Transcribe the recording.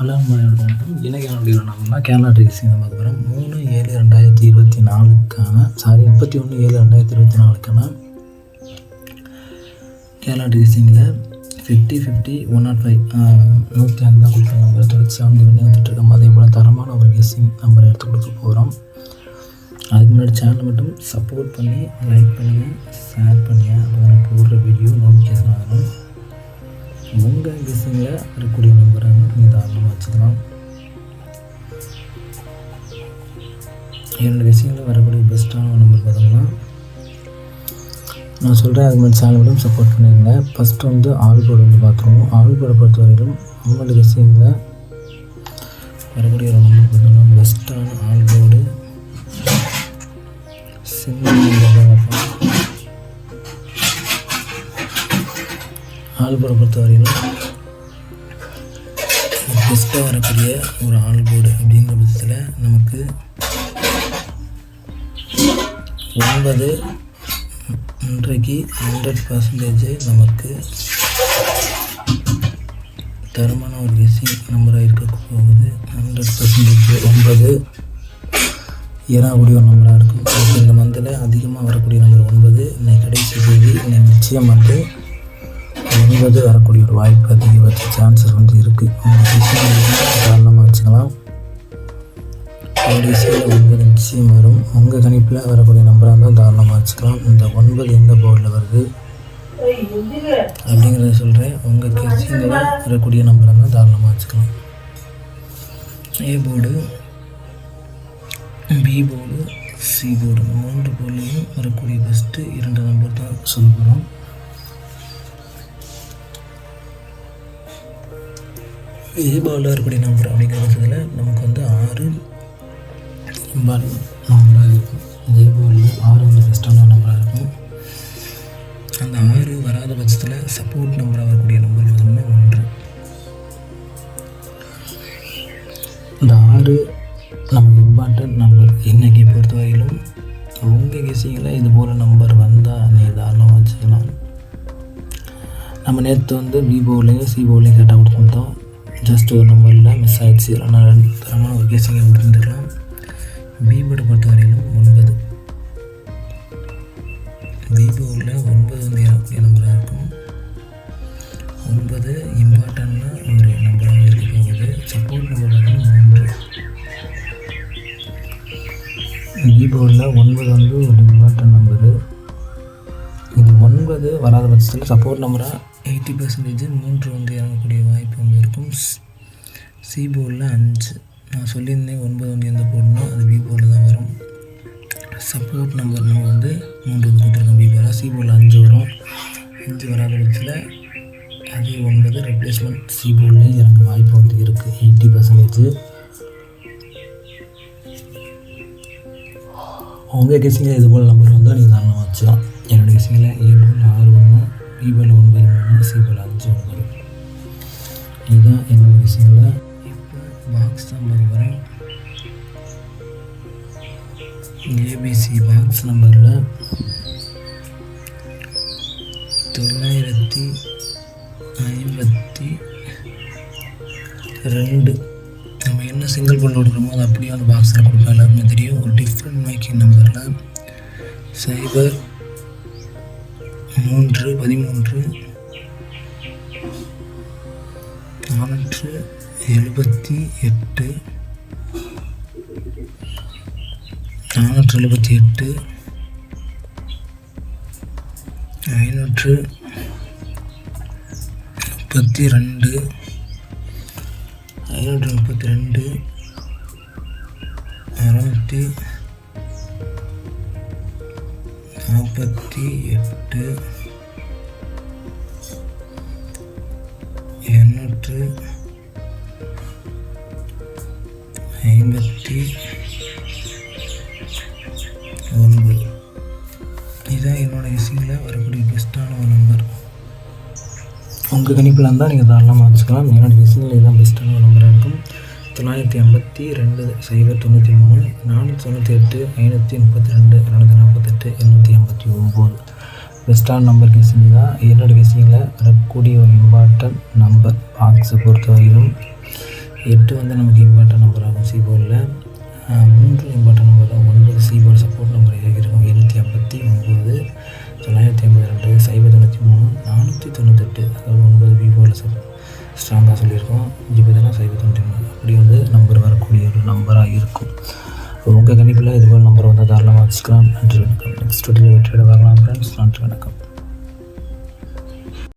Hello வணக்கம் இன்றைக்கி என்னுடைய கேரளா ட்ரிக்ஸ் பார்க்க போகிறோம் மூணு ஏழு ரெண்டாயிரத்தி இருபத்தி நாலுக்கான சாரி முப்பத்தி ஒன்று ஏழு ரெண்டாயிரத்தி இருபத்தி நாலுக்கான Kerala ட்ரிக்ஸிங்கில் fifty fifty one nought five நூற்றி ஐந்து தான் கொடுக்குற நம்பர் தொடர்ச்சி வந்து பண்ணி வந்துட்டுருக்கோம் அதே போல் தரமான ஒரு கெஸ்ஸிங் நம்பர் எடுத்து கொடுக்க போகிறோம் அதுக்கு முன்னாடி சேனலை மட்டும் சப்போர்ட் பண்ணி லைக் பண்ணுங்கள் ஷேர் பண்ணுங்கள் அப்போ போடுற வீடியோ நோட்டிஃபிகேஷன் ஆகணும் உங்கள் கெஸ்ஸிங்கில் இருக்கக்கூடிய நம்பரை வந்து நீங்கள் தாராளமாக வச்சுக்கலாம் என்னோடய விஷயங்களில் வரக்கூடிய பெஸ்ட்டான நம்பர் பார்த்தோம்னா நான் சொல்கிறேன் அது மாதிரி சேனலும் சப்போர்ட் பண்ணிடுங்க ஃபஸ்ட்டு வந்து ஆல் வந்து பார்த்துருவோம். ஆல் பொறுத்த வரைக்கும் நம்மளோட கெஸ்ஸிங்கில் வரக்கூடிய ஒரு நம்பர் பார்த்தோம்னா பெஸ்ட்டான ஆல் போர்டு ஆல்போர்டை பொறுத்தவரையிலும் பெஸ்ட்டாக வரக்கூடிய ஒரு ஆல்போர்டு அப்படிங்கிற பட்சத்தில் நமக்கு ஒன்பது இன்றைக்கு ஹண்ட்ரட் பர்சன்டேஜ் நமக்கு தரமான ஒரு கெஸிங் நம்பராக இருக்க போகுது. ஹண்ட்ரட் பர்சன்டேஜ் ஒன்பது ஏறாக்கூடிய ஒரு நம்பராக இருக்கும். இந்த மந்தில் அதிகமாக வரக்கூடிய நம்பர் ஒன்பது. இன்னைக்கு கடைசி தேதி. இன்னைக்கு நிச்சயம் வந்து ஒன்பது வரக்கூடிய ஒரு வாய்ப்பு அதிகபட்ச சான்சஸ் வந்து இருக்குது உங்கள் காரணமாக வச்சுக்கலாம்? கடைசியில் ஒன்பது நிச்சயம் வரும். உங்கள் கணிப்பில் வரக்கூடிய நம்பராக இருந்தால் தாராளமாக வச்சுக்கலாம். இந்த ஒன்பது எந்த போர்டில் வருது? அப்படிங்கிறத சொல்கிறேன் உங்கள் கெஸ்டிங்கில் வரக்கூடிய நம்பராக இருந்தால் தாராளமாக வச்சுக்கலாம். A board B board C board மூன்று போர்ட்லேயும் வரக்கூடிய பெஸ்ட்டு இரண்டு நம்பர் தான் சொல்ல போகிறோம் ஏ பாலில் வரக்கூடிய நம்பர் அப்படிங்கிற பட்சத்தில் நமக்கு வந்து ஆறு பால் நம்பராக இருக்கும் ஜே பாலில் ஆறு வந்து பெஸ்ட்டான நம்பராக இருக்கும். அந்த ஆறு வராத பட்சத்தில் சப்போர்ட் நம்பராக வரக்கூடிய நம்பர் பார்த்தோம்னா ஒன்று. இந்த ஆறு நமக்கு இம்பார்ட்டன்ட் நம்பர் இன்றைக்கி பொறுத்தவரையிலும் உங்கள் கெஸிங்கில் இது போல் நம்பர் வந்தால் நீங்கள் தாராளமாக வச்சுக்கலாம். நம்ம நேற்று வந்து பி போர்ட்லேயும் சி போர்ட்லேயும் கரெக்டாக கொடுத்துருந்தோம் ஜஸ்ட் ஒரு நம்பரில் மிஸ் ஆகிடுச்சு ஆனால் தரமான ஒரு கெஸிங்கை கொடுத்துருந்துருக்கலாம் பி பொறுத்த வரையிலும் ஒன்பது. பீபோவில் ஒன்பது வந்து எனக்கூடிய நம்பராக இருக்கும். ஒன்பது இம்பார்ட்டண்டான ஒரு நம்பராக இருக்க போகுது. சப்போர்ட் நம்பர் பார்த்தீங்கன்னா மூன்று. பீபோவில் ஒன்பது வந்து ஒரு இம்பார்ட்டன்ட் நம்பரு வராத பட்சத்தில் சப்போர்ட் நம்பராக எயிட்டி பர்சன்டேஜ் மூன்று வந்து இறங்கக்கூடிய வாய்ப்பு வந்து இருக்கும். சி போர்டில் அஞ்சு. நான் சொல்லியிருந்தேன் ஒன்பது வந்து எந்த போர்டுனா அது பி போர்டில் தான் வரும். சப்போர்ட் நம்பர் நம்ம வந்து மூன்று வந்து கொடுத்துருக்கோம் பி போர்டில் சி போர்டில் அஞ்சு வரும். அஞ்சு வராத பட்சத்தில் அதே ஒன்பது ரெப்ளேஸ்மெண்ட் சி போர்ட்லேயும் இறங்க வாய்ப்பு வந்து இருக்குது எயிட்டி பர்சன்டேஜ் உங்கள் கெஸிங்கில் இது போல் நம்பர் வந்தால் நீங்கள் தாராளமாக வச்சுக்கலாம். என்னுடைய கெஸிங்கில் ஏ போல் ஒன்று ஒன்பது மூணு சி அஞ்சு ஒன்பது இதுதான் என்னோட விஷயங்கள? இப்போ பாக்ஸ் நம்பர் வரேன். ஏபிசி பாக்ஸ் நம்பரில் தொள்ளாயிரத்தி ஐம்பத்தி ரெண்டு. நம்ம என்ன சிங்கிள் பண்ண விடுறோமோ அது அப்படியே அந்த பாக்ஸில் கொடுக்க எல்லாருமே தெரியும். ஒரு டிஃப்ரெண்ட் மேக்கிங் நம்பரில் சைபர் மூன்று பதிமூன்று நானூற்று எழுபத்தி எட்டு நானூற்று எழுபத்தி எட்டு ஐநூற்று முப்பத்தி ரெண்டு ஐநூற்று முப்பத்தி ரெண்டு அறநூற்றி நாற்பத்தி எட்டு. எண்ணூற்று ஐம்பத்தி ஒன்பது இதுதான் என்னோடய இசையில் வரக்கூடிய பெஸ்ட்டான ஒரு நம்பர் உங்கள் கணிப்பில் இருந்தால் நீங்கள் தாராளமாக வச்சுக்கலாம் என்னோடய கெஸிங்கில் இதுதான் பெஸ்ட்டான ஒரு நம்பராக இருக்கும். தொள்ளாயிரத்தி ஐம்பத்தி ரெண்டு சைபர் தொண்ணூற்றி மூணு நானூற்றி தொண்ணூற்றி எட்டு ஐநூற்றி முப்பத்தி ரெண்டு இரநூத்தி நாற்பத்தெட்டு எண்ணூற்றி ஐம்பத்தி ஒம்பது. பெஸ்ட்டான நம்பர் கேசிங் தான் என்னோட கேசிங்கில் வரக்கூடிய ஒரு இம்பார்ட்டன்ட் நம்பர் பாக்ஸை பொறுத்தவரையிலும் எட்டு வந்து நமக்கு இம்பார்ட்டன் நம்பர் ஆகும் சி மூன்று இம்பார்ட்டன் நம்பர் தான் ஒன்பது சி சப்போர்ட் நம்பர் இருக்கும். எழுநூற்றி ஐம்பத்தி ஒம்பது தொள்ளாயிரத்தி ஐம்பத்தி ரெண்டு சைபர் தொண்ணூற்றி மூணு நானூற்றி தொண்ணூத்தெட்டு அதாவது ஒன்பது பி சப் ஸ்ட்ராங்காக சொல்லியிருக்கோம். இப்போ தானே சைபர் தொண்ணூற்றி மூணு? அப்படி வந்து நம்பர் வரக்கூடிய ஒரு நம்பராக இருக்கும். உங்கள் கணிப்பில் இதுபோல் நம்பர் வந்து தாராளமாக வச்சுக்கலாம். நன்றி வணக்கம். நெக்ஸ்ட் வீட்டில் வெற்றியோட வரலாம் ஃப்ரெண்ட்ஸ் நன்றி வணக்கம்.